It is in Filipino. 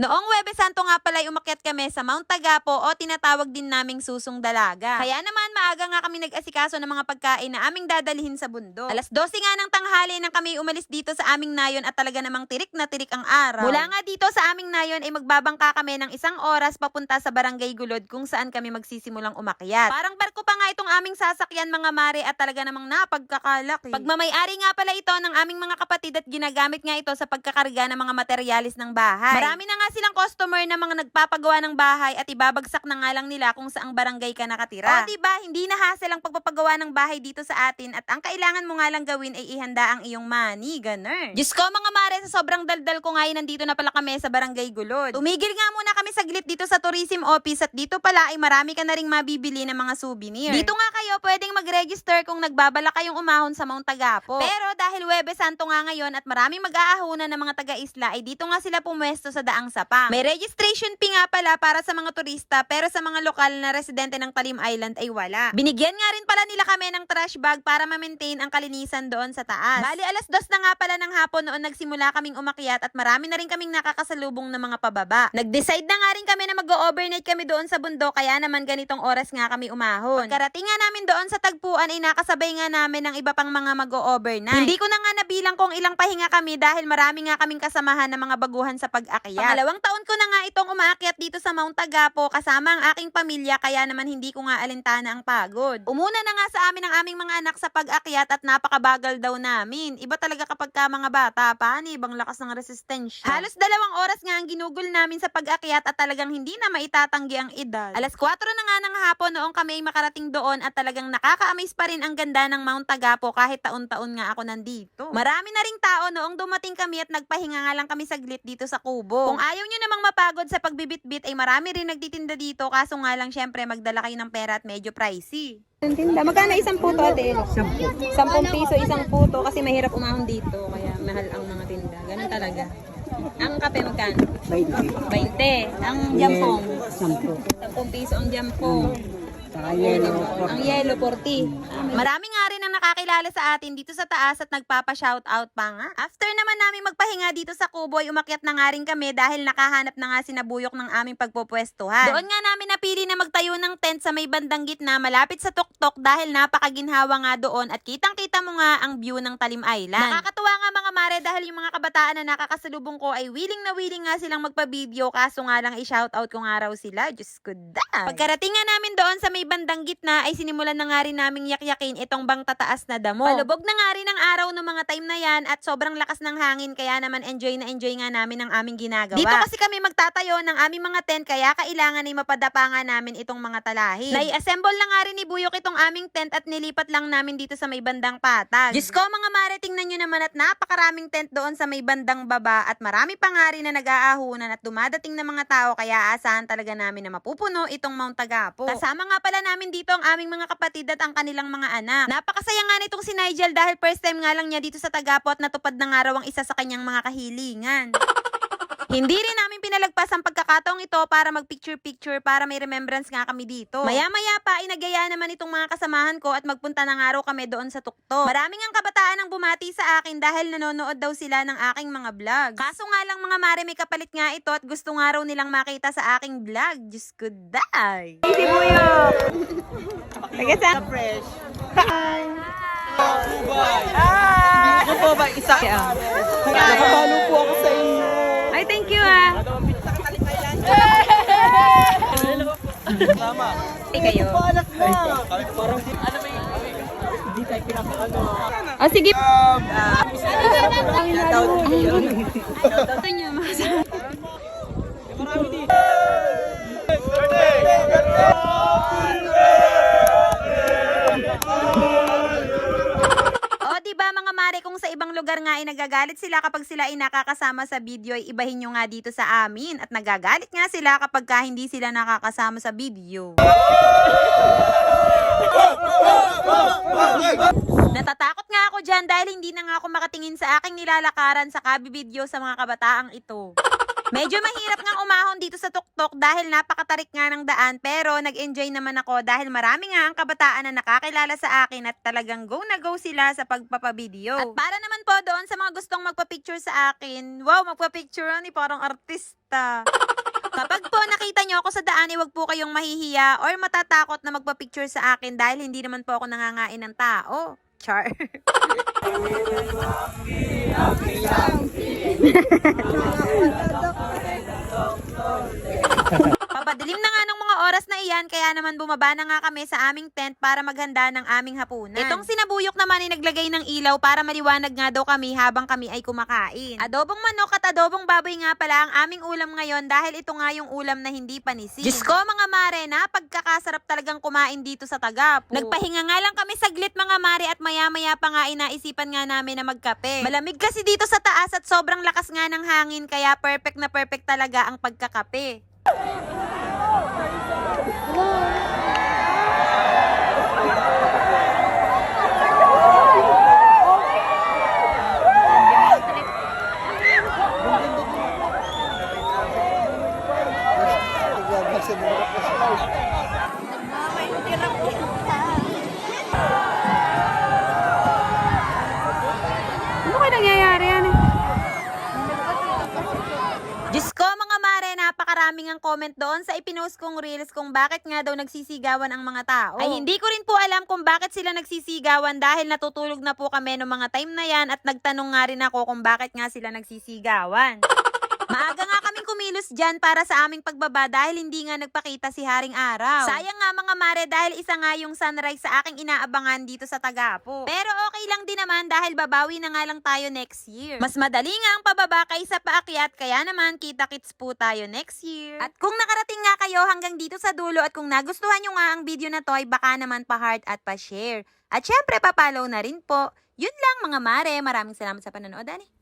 Noong Webe Santo nga pala umakyat kami sa Mount Tagapo o tinatawag din naming Susong Dalaga. Kaya naman maaga nga kami nag-asikaso ng mga pagkain na aming dadalhin sa bundok. Alas 12 nga ng tanghali nang kami umalis dito sa aming nayon at talaga namang tirik na tirik ang araw. Mula nga dito sa aming nayon ay magbabangka kami ng isang oras papunta sa Barangay Gulod kung saan kami magsisimulang umakyat. Parang barko pa nga itong aming sasakyan mga mare at talaga namang napagkakalaki. Pagmamayari nga pala ito ng aming mga kapatid at ginagamit nga ito sa pagkakarga ng mga materyalis ng bahay. Marami na nga silang customer na mga nagpapagawa ng bahay at ibabagsak na nga lang nila kung saang barangay ka nakatira. O diba, hindi na hassle ang pagpapagawa ng bahay dito sa atin at ang kailangan mo nga lang gawin ay ihanda ang iyong money, ganun. Diyos ko mga mare, sa sobrang daldal ko nga ay nandito na pala kami sa barangay Gulod. Tumigil nga muna kami saglit dito sa tourism office at dito pala ay marami ka na ring mabibili ng mga souvenir. Dito nga kayo pwedeng mag-register kung nagbabala kayong umahon sa Mount Tagapo. Pero dahil Webe Santo nga ngayon at maraming mag-aahunan ng mga taga-isla ay dito nga sila pumwesto sa Daang Sapang. May registration fee nga pala para sa mga turista pero sa mga lokal na residente ng Talim Island ay wala. Binigyan nga rin pala nila kami ng trash bag para ma-maintain ang kalinisan doon sa taas. Bali alas dos na nga pala ng hapon noon nagsimula kaming umakyat at marami na rin kaming nakakasalubong ng mga pababa. Nag-decide na nga rin kami na mag-overnight kami doon sa bundok kaya naman ganitong oras nga kami umahon. Pagkarating nga namin doon sa tagpuan ay nakasabay nga namin ng iba pang mga mag-overnight. Hindi ko na nga nabilang kung ilang pahinga kami dahil marami nga kaming kasamahan ng mga baguhan sa pag-akyat. Pangalawang taon ko na nga itong umaakyat dito sa Mount Tagapo kasama ang aking pamilya kaya naman hindi ko nga alintana ang pagod. Umuna na nga sa amin ang aming mga anak sa pag-akyat at napakabagal daw namin. Iba talaga kapag ka mga bata pa, ni ibang lakas ng resistensya. Halos dalawang oras nga ang ginugol namin sa pag-akyat at talagang hindi na maitatanggi ang edad. Alas 4 na nga ng hapon noong kami ay makarating doon at talagang nakaka-amaze pa rin ang ganda ng Mount Tagapo kahit taon-taon nga ako nandito. Marami na ring tao noong dumating kami at nagpahinga nga lang kami saglit dito sa kubo. Kung ayaw nyo namang mapagod sa pagbibitbit ay marami rin nagtitinda dito kaso nga lang syempre magdala kayo ng pera at medyo pricey. Tinda. Magkano isang puto ate? Sampu. Sampung piso isang puto kasi mahirap umahon dito kaya mahal ang mga tinda. Ganun talaga. Ang kape magkano? 20. 20. Ang jampong? Sampo. 10 piso ang jampong. Saka yellow. Ang yellow 40. Marami nga rin ang nakakilala sa atin dito sa taas at nagpapa-shoutout pa nga. After naman namin magpahinga dito sa kubo, ay umakyat na nga rin kami dahil nakahanap na nga sinabuyok ng aming pagpupwestuhan. Doon nga namin napili na magtayo ng tent sa may bandang gitna malapit sa tuktok dahil napakaginhawa nga doon at kitang-kita mo nga ang view ng Talim Island. Nakakatuwa nga mga mare dahil yung mga kabataan na nakakasalubong ko ay willing na willing nga silang magpa-video kaso nga lang i-shoutout ko nga raw sila. Diyos ko da. Pagkarating nga namin doon sa may bandang gitna ay sinimulan na nga rin naming yakyakin itong bang tataas na damo. Palubog na nga rin ang araw ng mga time na yan at sobrang lakas ng hangin kaya naman enjoy na enjoy nga namin ang aming ginagawa. Dito kasi kami magtatayo ng aming mga tent kaya kailangan ay mapadapa nga namin itong mga talahi. Nai-assemble na nga rin ni Buyok itong aming tent at nilipat lang namin dito sa may bandang patag. Diyos ko mga mare, tingnan nyo naman at napakaraming tent doon sa may bandang baba at marami pa nga rin na nag-aahunan at dumadating na mga tao kaya asahan talaga namin na mapupuno itong Mount Tagapo. Kasama nga pala namin dito ang aming mga kapatid at ang kanilang mga anak. Napakasaya nga nitong si Nigel dahil first time nga lang niya dito sa Tagapo at natupad na nga raw ang isa sa kanyang mga kahilingan. Hindi rin namin pinalagpas ang pagkakataong ito para mag-picture-picture para may remembrance nga kami dito. Maya-maya pa, inagaya naman itong mga kasamahan ko at magpunta na nga raw kami doon sa tukto. Maraming ang kabataan ang bumati sa akin dahil nanonood daw sila ng aking mga vlog. Kaso nga lang mga mare, may kapalit nga ito at gusto nga raw nilang makita sa aking vlog. Diyos ko, day! Si Buyo! Taga sa... Fresh. Hi! Ito po ba isa? Nakapalo po ako sa inyo. Ay, thank you ah! Tama. Ay, kayo. Anak na. Parang ano ba yung hindi tayo pinaka-ano. Oh, sige. Shoutout. Ito niyo, mga Marami dito. O, di ba mga mare, kung sa ibang lugar nga ay nagagalit sila kapag sila ay nakakasama sa video, ay ibahin nyo nga dito sa amin. At nagagalit nga sila kapag ka hindi sila nakakasama sa video. Natatakot nga ako dyan dahil hindi na nga ako makatingin sa aking nilalakaran sa kabi video sa mga kabataang ito. Medyo mahirap ngang umahon dito sa tuktok dahil napakatarik nga ng daan pero nag-enjoy naman ako dahil marami nga ang kabataan na nakakilala sa akin at talagang go na go sila sa pagpapabideo. At para naman po doon sa mga gustong magpa-picture sa akin, wow, magpa-picture ni parang artista. Kapag po nakita nyo ako sa daan, eh, wag po kayong mahihiya or matatakot na magpa-picture sa akin dahil hindi naman po ako nangangain ng tao. Char. Papadilim na nga ng mga na iyan, kaya naman bumaba na nga kami sa aming tent para maghanda ng aming hapunan. Itong sinabuyok naman ay naglagay ng ilaw para maliwanag nga daw kami habang kami ay kumakain. Adobong manok at adobong baboy nga pala ang aming ulam ngayon dahil ito nga yung ulam na hindi panisin. Diyos ko mga mare, napagkakasarap talagang kumain dito sa Tagapo. Nagpahinga nga lang kami saglit mga mare at maya-maya pa nga inaisipan nga namin na magkape. Malamig kasi dito sa taas at sobrang lakas nga ng hangin kaya perfect na perfect talaga ang pagkakape. Ano kayo nangyayari yan eh? Diyos ko mga mare, napakaraming ang comment doon sa ipinost kong reels kung bakit nga daw nagsisigawan ang mga tao. Ay hindi ko rin po alam kung bakit sila nagsisigawan dahil natutulog na po kami noong mga time na yan at nagtanong nga rin ako kung bakit nga sila nagsisigawan. Maaga nga kaming kumilos dyan para sa aming pagbaba dahil hindi nga nagpakita si Haring Araw. Sayang nga mga mare dahil isa nga yung sunrise sa aking inaabangan dito sa Tagapo. Pero okay lang din naman dahil babawi na nga lang tayo next year. Mas madali nga ang pababa kaysa paakyat kaya naman kita-kits po tayo next year. At kung nakarating nga kayo hanggang dito sa dulo at kung nagustuhan nyo nga ang video na to ay baka naman pa-heart at pa-share. At syempre pa-follow na rin po. Yun lang mga mare. Maraming salamat sa panonood, Ani.